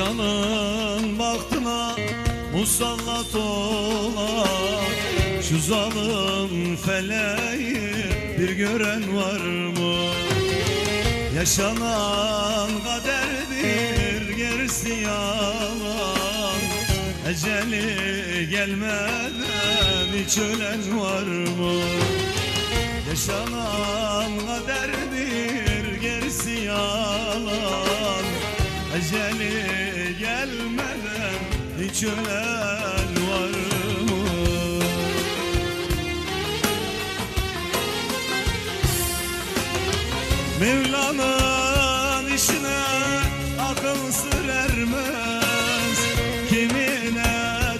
Canın bahtına musallat olan Şu zalim feleği bir gören var mı? Yaşanan kaderdir gerisi yalan Eceli gelmeden hiç ölen var mı? Yaşanan kaderdir gerisi yalan Eceli hiç ölen var mı? Mevla'nın işine akıl sır ermez Kimine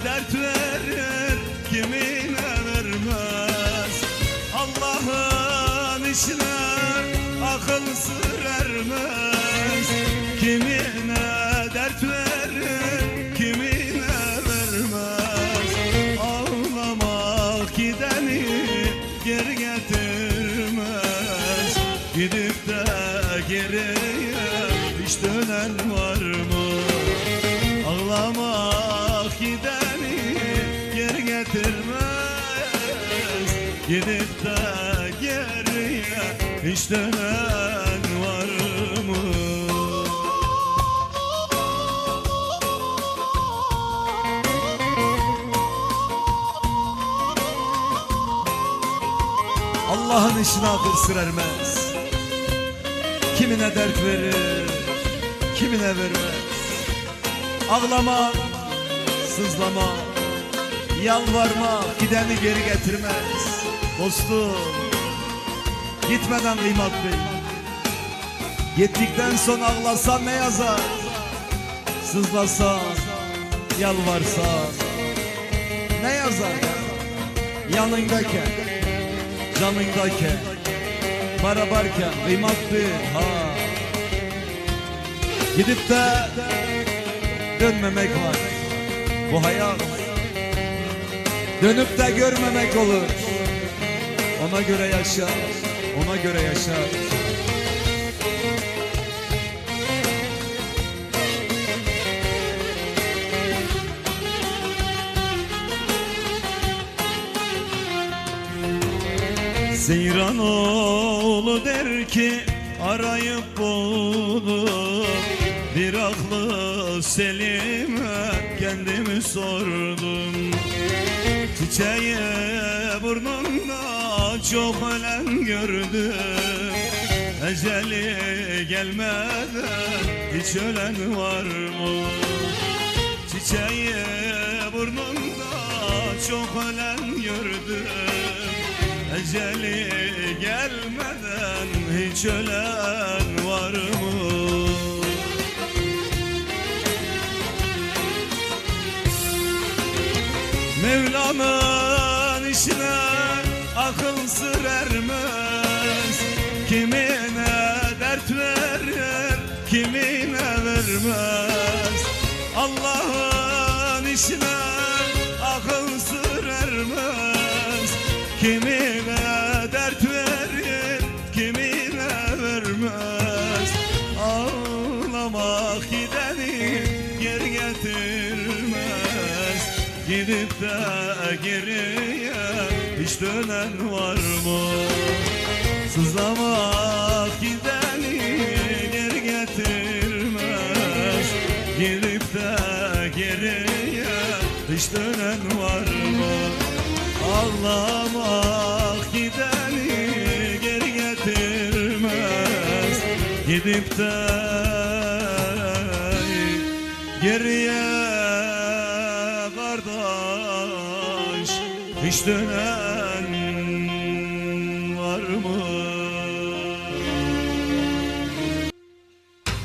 dert verir, kimine vermez. Allah'ın işine akıl sır ermez Kimine geri getirmez Gidip de geriye hiç dönen var mı? Ağlamak gideni geri getirmez Gidip de geriye hiç dönen Allah'ın işine akıl sır Kimine dert verir Kimine vermez. Ağlama Sızlama Yalvarma Gideni geri getirmez. Dostum Gitmeden kıymat bil Gittikten sonra ağlasan ne yazar? Sızlasan Yalvarsan Ne yazar? Ya Yanındayken Canındayken Beraberken kıymat bil ha. Gidip de dönmemek var. Bu hayat. Dönüp de görmemek olur. Ona göre yaşa Ona göre yaşa Zeyranoğlu der ki arayıp buldum Bir aklı selime kendimi sordum. Çiçeği burnunda çok ölen gördüm. Eceli gelmeden hiç ölen var mı? Çiçeği burnunda çok ölen gördüm Eceli gelmeden hiç ölen var mı? Mevla'nın işine akıl sır ermez Kimine dert verir, kimine vermez Allah'ın işine Gidip de geriye hiç dönen var mı? Sızlamak gideni geri getirmez Gidip de geriye hiç dönen var mı? Ağlamak gideni geri getirmez Gidip de geriye hiç döner